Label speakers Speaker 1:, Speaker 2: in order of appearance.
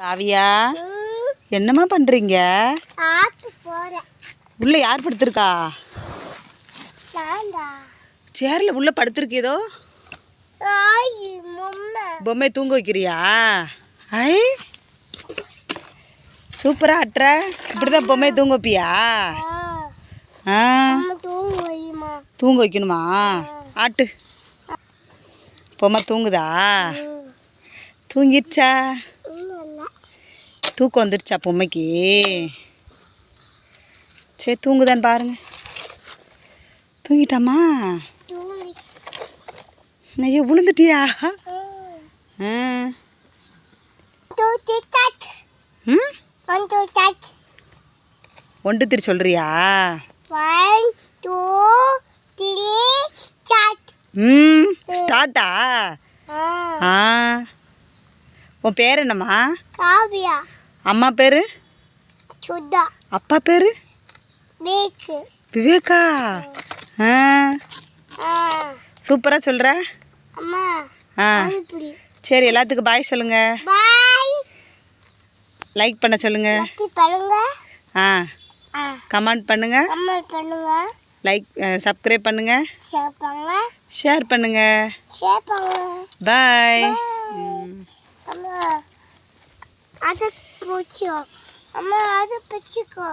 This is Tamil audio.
Speaker 1: காவியா என்னம்மா பண்ணுறீங்க உள்ளே யார் படுத்திருக்கா? சேரில் உள்ளே படுத்திருக்கு ஏதோ. பொம்மை. தூங்க வைக்கிறியா? ஐ. சூப்பராக அட்டுற இப்படி தான் பொம்மையை தூங்க வைப்பியா? ஆ.
Speaker 2: தூங்க
Speaker 1: வைக்கணுமா? ஆட்டு. பொம்மை தூங்குதா? தூங்கிடுச்சா? தூக்கம் வந்துருச்சா பொம்மைக்கு சரி தூங்குதான்னு பாருங்க. தூங்கிட்டாமா
Speaker 2: தூங்கி
Speaker 1: ஐயோ விழுந்துட்டியா? ஒன்று திரு
Speaker 2: சாட்
Speaker 1: ம். ஸ்டார்ட்டா?
Speaker 2: ஆ.
Speaker 1: ஆ. உன் பேர் என்னம்மா?
Speaker 2: காவியா.
Speaker 1: அம்மா பேர்?
Speaker 2: சுதா.
Speaker 1: அப்பா பேர்? விவேகா ஆ. சூப்பராக சொல்கிற ஆ. சரி எல்லாத்துக்கும் பாய் சொல்லுங்க.
Speaker 2: பாய்.
Speaker 1: லைக் பண்ண சொல்லுங்க. ஆ.
Speaker 2: கமெண்ட் பண்ணுங்க.
Speaker 1: லைக் சப்ஸ்கிரைப் பண்ணுங்க.
Speaker 2: ஷேர் பண்ணுங்க.
Speaker 1: ஷேர் பண்ணுங்க.
Speaker 2: ஷேர் பண்ணுங்க.
Speaker 1: பாய்.
Speaker 2: அம்மா அதை பிடிச்சோ அம்மா அதை பிடிச்சிக்கோ